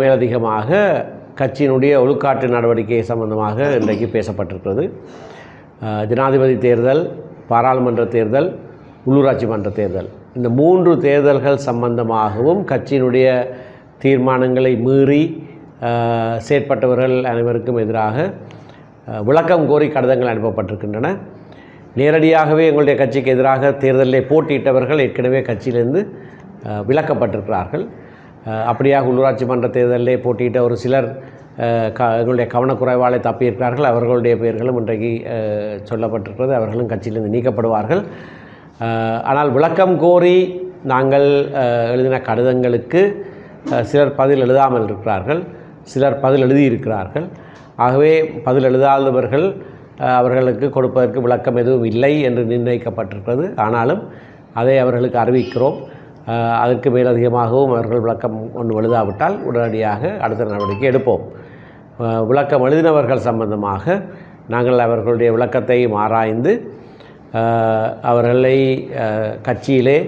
மேலதிகமாக கட்சியினுடைய ஒழுக்காற்று நடவடிக்கை சம்பந்தமாக இன்றைக்கு பேசப்பட்டிருக்கிறது. ஜனாதிபதி தேர்தல் பாராளுமன்ற தேர்தல் உள்ளூராட்சி மன்ற தேர்தல். இந்த மூன்று தேர்தல்கள் சம்பந்தமாகவும் கட்சியினுடைய தீர்மானங்களை மீறி செயற்பட்டவர்கள் அனைவருக்கும் எதிராக விளக்கம் கோரி கடிதங்கள் அனுப்பப்பட்டிருக்கின்றன. நேரடியாகவே எங்களுடைய கட்சிக்கு எதிராக தேர்தலில் போட்டியிட்டவர்கள் ஏற்கனவே கட்சியிலிருந்து விளக்கப்பட்டிருக்கிறார்கள் விலக்கப்பட்டிருக்கிறார்கள். அப்படியாக உள்ளூராட்சி மன்ற தேர்தலிலே போட்டியிட்ட ஒரு சிலர் க எங்களுடைய கவனக்குறைவாலே தப்பியிருக்கிறார்கள். அவர்களுடைய பெயர்களும் இன்றைக்கு சொல்லப்பட்டிருக்கிறது. அவர்களும் கட்சியிலிருந்து நீக்கப்படுவார்கள். ஆனால் விளக்கம் கோரி நாங்கள் எழுதின கடிதங்களுக்கு சிலர் பதில் எழுதாமல் இருக்கிறார்கள். சிலர் பதில் எழுதியிருக்கிறார்கள். ஆகவே பதில் எழுதாதவர்கள் அவர்களுக்கு கொடுப்பதற்கு விளக்கம் எதுவும் இல்லை என்று நிர்ணயிக்கப்பட்டிருக்கிறது. ஆனாலும் அதை அவர்களுக்கு அறிவிக்கிறோம். அதற்கு மேலதிகமாகவும் அவர்கள் விளக்கம் ஒன்று எழுதாவிட்டால் உடனடியாக அடுத்த நடவடிக்கை எடுப்போம். விளக்கம் எழுதினவர்கள் சம்பந்தமாக நாங்கள் அவர்களுடைய விளக்கத்தையும் ஆராய்ந்து அவர்களை கட்சியிலே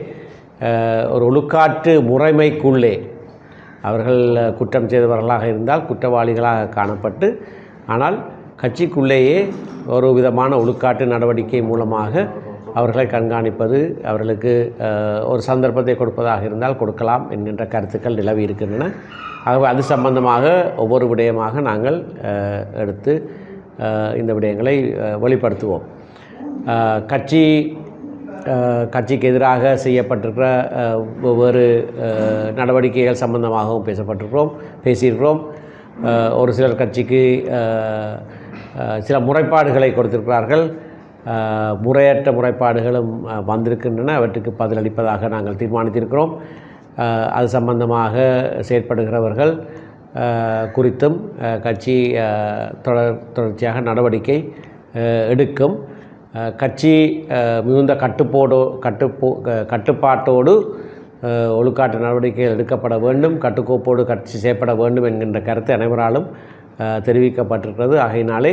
ஒரு ஒழுக்காற்று முறைமைக்குள்ளே அவர்கள் குற்றம் செய்தவர்களாக இருந்தால் குற்றவாளிகளாக காணப்பட்டு ஆனால் கட்சிக்குள்ளேயே ஒரு விதமான ஒழுக்காட்டு நடவடிக்கை மூலமாக அவர்களை கண்காணிப்பது அவர்களுக்கு ஒரு சந்தர்ப்பத்தை கொடுப்பதாக இருந்தால் கொடுக்கலாம் என்கின்ற கருத்துக்கள் நிலவி இருக்கின்றன. ஆகவே அது சம்பந்தமாக ஒவ்வொரு விடயமாக நாங்கள் எடுத்து இந்த விடயங்களை வெளிப்படுத்துவோம். கட்சி கட்சிக்கு எதிராக செய்யப்பட்டிருக்கிற ஒவ்வொரு வெவ்வேறு நடவடிக்கைகள் சம்பந்தமாகவும் பேசப்பட்டிருக்கிறோம் பேசியிருக்கிறோம். ஒரு சிலர் கட்சிக்கு சில முறைப்பாடுகளை கொடுத்திருக்கிறார்கள். முறையற்ற முறைப்பாடுகளும் வந்திருக்கின்றன. அவற்றுக்கு பதிலளிப்பதாக நாங்கள் தீர்மானித்திருக்கிறோம். அது சம்பந்தமாக செயற்படுகிறவர்கள் குறித்தும் கட்சி தொடர் தொடர்ச்சியாக நடவடிக்கை எடுக்கும். கட்சி மிகுந்த கட்டுப்போடு கட்டுப்போ கட்டுப்பாட்டோடு ஒழுக்காட்டு நடவடிக்கைகள் எடுக்கப்பட வேண்டும். கட்டுக்கோப்போடு கட்சி செய்யப்பட வேண்டும் என்கின்ற கருத்து அனைவராலும் தெரிவிக்கப்பட்டிருக்கிறது. ஆகையினாலே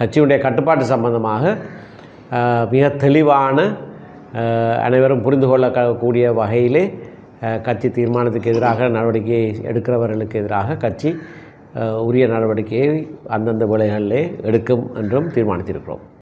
கட்சியுடைய கட்டுப்பாட்டு சம்பந்தமாக மிக தெளிவான அனைவரும் புரிந்து கொள்ளக்கூடிய வகையிலே கட்சி தீர்மானத்துக்கு எதிராக நடவடிக்கை எடுக்கிறவர்களுக்கு எதிராக கட்சி உரிய நடவடிக்கையை அந்தந்த வேளைகளிலே எடுக்கும் என்றும் தீர்மானித்திருக்கிறோம்.